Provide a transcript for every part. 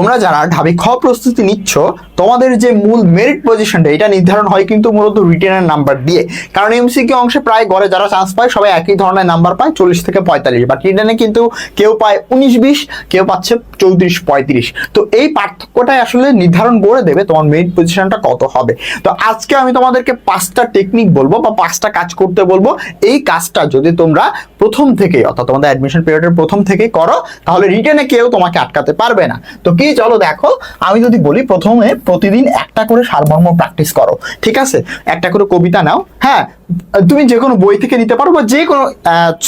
তোমরা যারা ঢাবি খ প্রস্তুতি নিচ্ছ, তোমাদের যে মূল মেরিট পজিশনটা এটা নির্ধারণ হয় কিন্তু মূলত রিটেনের নাম্বার দিয়ে। কারণ এমসিকিউ অংশে প্রায় গড়ে যারা চান্স পায়, সবাই একই ধরনের নাম্বার পায়, চল্লিশ থেকে পঁয়তাল্লিশ। বাট রিটেনে কিন্তু কেউ পায় উনিশ, বিশ, কেউ পাচ্ছে চৌত্রিশ, পঁয়ত্রিশ। তো এই পার্থক্যটাই আসলে নির্ধারণ করে দেবে তোমার মেরিট পজিশনটা কত হবে। তো আজকে আমি তোমাদেরকে পাঁচটা টেকনিক বলব বা পাঁচটা কাজ করতে বলব। এই কাজটা যদি তোমরা প্রথম থেকেই, অর্থাৎ তোমাদের অ্যাডমিশন পিরিয়ডের প্রথম থেকেই করো, তাহলে রিটেনে কেউ তোমাকে আটকাতে পারবে না। তো কি চলো দেখো। আমি যদি বলি প্রথমে প্রতিদিন একটা করে সারমর্ম প্র্যাকটিস করো, ঠিক আছে? একটা করে কবিতা নাও হ্যাঁ তুমি যে কোনো বই থেকে নিতে পারো বা যে কোনো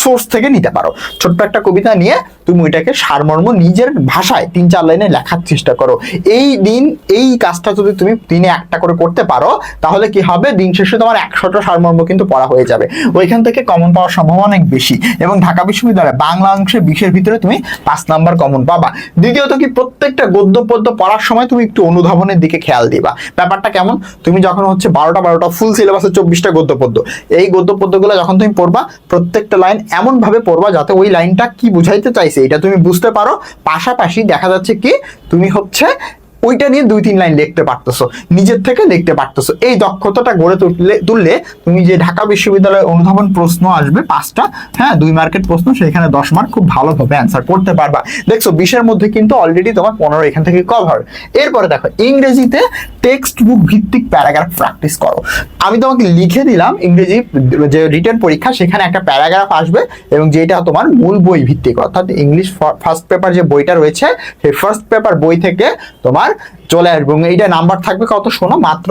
সোর্স থেকে নিতে পারো। ছোট্ট একটা কবিতা নিয়ে তুমি ওইটাকে সারমর্ম নিজের ভাষায় তিন চার লাইনে লেখার চেষ্টা করো। এই দিন, এই কাজটা যদি তুমি দিনে একটা করে করতে পারো, তাহলে কি হবে? দিন শেষে তোমার একশোটা সারমর্ম কিন্তু পড়া হয়ে যাবে। ওইখান থেকে কমন পাওয়ার সম্ভাবনা অনেক বেশি এবং ঢাকা বিশ্ববিদ্যালয়ে বাংলা অংশে বিশের ভিতরে তুমি পাঁচ নাম্বার কমন পাবা। দ্বিতীয়ত কি প্রত্যেকটা গদ্য পদ্য পড়ার সময় তুমি একটু অনুধাবনের দিকে খেয়াল দিবা। ব্যাপারটা কেমন? তুমি যখন হচ্ছে বারোটা বারোটা ফুল সিলেবাসে চব্বিশটা গদ্য পদ্য এই গদ্য পদ্যগুলো যখন তুমি পড়বা, প্রত্যেকটা লাইন এমন ভাবে পড়বা যাতে ওই লাইনটা কি বুঝাইতে চাইছে, এটা তুমি বুঝতে পারো। পাশাপাশি দেখা যাচ্ছে কি, তুমি হচ্ছে ওইটা নিয়ে দুই তিন লাইন লিখতে পারতেছো, নিজের থেকে লিখতে পারতেছো। এই দক্ষতাটা গড়ে তুললে তুললে তুমি যে ঢাকা বিশ্ববিদ্যালয়ে অনুধাবন প্রশ্ন আসবে, পাঁচটা হ্যাঁ দুই মার্কের প্রশ্ন, সেখানে দশ মার্ক খুব ভালোভাবে অ্যান্সার করতে পারবা। দেখছ, বিশের মধ্যে কিন্তু অলরেডি তোমার পনেরো এখান থেকে কভার এরপরে দেখো, ইংরেজিতে টেক্সট বুক ভিত্তিক প্যারাগ্রাফ প্র্যাকটিস করো। আমি তোমাকে লিখে দিলাম ইংরেজি যে রিটার্ন পরীক্ষা, সেখানে একটা প্যারাগ্রাফ আসবে এবং যেটা তোমার মূল বই ভিত্তিক, অর্থাৎ ইংলিশ ফার্স্ট পেপার যে বইটা রয়েছে, সেই ফার্স্ট পেপার বই থেকে তোমার চলে আসবে এবং এইটা নাম্বার থাকবে কত শোনো? মাত্র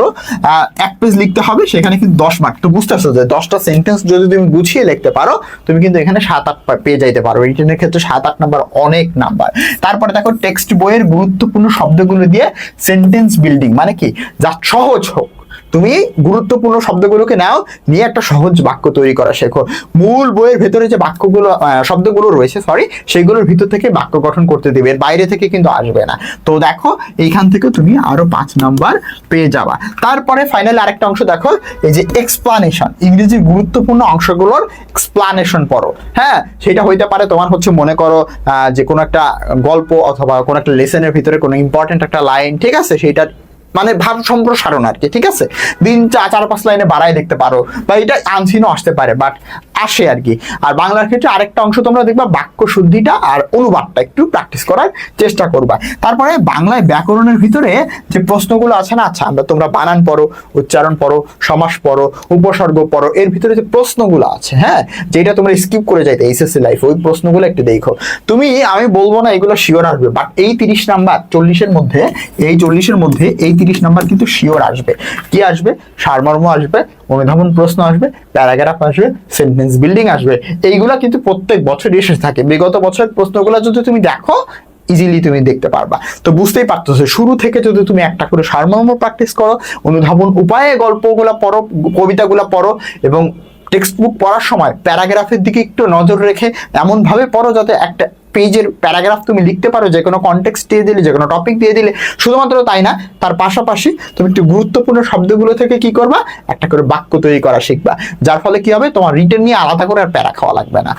এক পেজ লিখতে হবে, সেখানে কিন্তু দশ মার্ক তো বুঝতেছো যে দশটা সেন্টেন্স যদি তুমি গুছিয়ে লিখতে পারো, তুমি কিন্তু এখানে সাত, আট পেয়ে যাইতে পারো। রিটেনের ক্ষেত্রে সাত, আট নাম্বার অনেক নাম্বার তারপরে দেখো টেক্সট বইয়ের গুরুত্বপূর্ণ শব্দগুলো দিয়ে সেন্টেন্স বিল্ডিং মানে কি? যা সহজ হোক। তুমি গুরুত্বপূর্ণ শব্দগুলোকে নাও, নিয়ে একটা সহজ বাক্য তৈরি করা শেখো। মূল বইয়ের ভেতরে যে বাক্যগুলো শব্দগুলো রয়েছে সরি সেগুলোর ভিতর থেকে বাক্য গঠন করতে দিবে, এর বাইরে থেকে কিন্তু আসবে না। তো দেখো, এইখান থেকে তুমি আরও পাঁচ নাম্বার পেয়ে যাবা। তারপরে ফাইনাল আরেকটা অংশ দেখো, এই যে এক্সপ্লানেশন ইংরেজির গুরুত্বপূর্ণ অংশগুলোর এক্সপ্লানেশন পড়ো। হ্যাঁ সেটা হইতে পারে তোমার হচ্ছে মনে করো যে কোনো একটা গল্প অথবা কোনো একটা লেসনের ভিতরে কোনো ইম্পর্টেন্ট একটা লাইন ঠিক আছে? সেটা মানে ভাব সম্প্রসারণ আর কি, ঠিক আছে? দিন চার পাঁচ লাইনে বাড়াই দেখতে পারো। বা এটা আনসিনও আসতে পারে বাট আসে আর কি। আর বাংলার ক্ষেত্রে আরেকটা অংশ তোমরা দেখবা, বাক্য শুদ্ধিটা আর অনুবাদটা একটু প্র্যাকটিস করার চেষ্টা করবা। তারপরে বাংলায় ব্যাকরণের ভিতরে যে প্রশ্নগুলো আছে না আচ্ছা আমরা তোমরা বানান পড়ো, উচ্চারণ পড়ো, সমাস পড়ো, উপসর্গ পড়ো, এর ভিতরে যে প্রশ্নগুলো আছে হ্যাঁ যেটা তোমরা স্কিপ করে যাইতে এইচএসসি লাইফ ওই প্রশ্নগুলো একটু দেখো। তুমি, আমি বলব না এগুলো শিওর আসবে বাট এই তিরিশ নাম্বার, চল্লিশের মধ্যে, এই চল্লিশের মধ্যে এই তিরিশ নাম্বার কিন্তু শিওর আসবে। কি আসবে? সারমর্ম আসবে অনুধাবন প্রশ্ন আসবে, প্যারাগ্রাফ আসবে, সেন্টেন্স বিল্ডিং আসবে। এইগুলা কিন্তু প্রত্যেক বছর এসে থাকে। বিগত বছরের প্রশ্নগুলো যদি তুমি দেখো ইজিলি তুমি দেখতে পারবা। তো বুঝতেই পারতেছো, শুরু থেকে যদি তুমি একটা করে সারমর্ম প্র্যাকটিস করো, অনুধাবন উপায়ে গল্পগুলো পড়ো, কবিতাগুলো পড়ো, এবং টেক্সট বুক পড়ার সময় প্যারাগ্রাফের দিকে একটু নজর রেখে এমনভাবে পড়ো যাতে একটা পেজের প্যারাগ্রাফ তুমি লিখতে পারো, যে কোনো কন্টেক্সট দিয়ে দিলে, যে কোনো টপিক দিয়ে দিলে, শুধুমাত্র তাই না, তার পাশাপাশি তুমি একটু গুরুত্বপূর্ণ শব্দগুলো থেকে কি করবা? একটা করে বাক্য তৈরি করা শিখবা। যার ফলে কি হবে? তোমার রিটেন নিয়ে আলাদা করে আর প্যারা খাওয়া লাগবে না।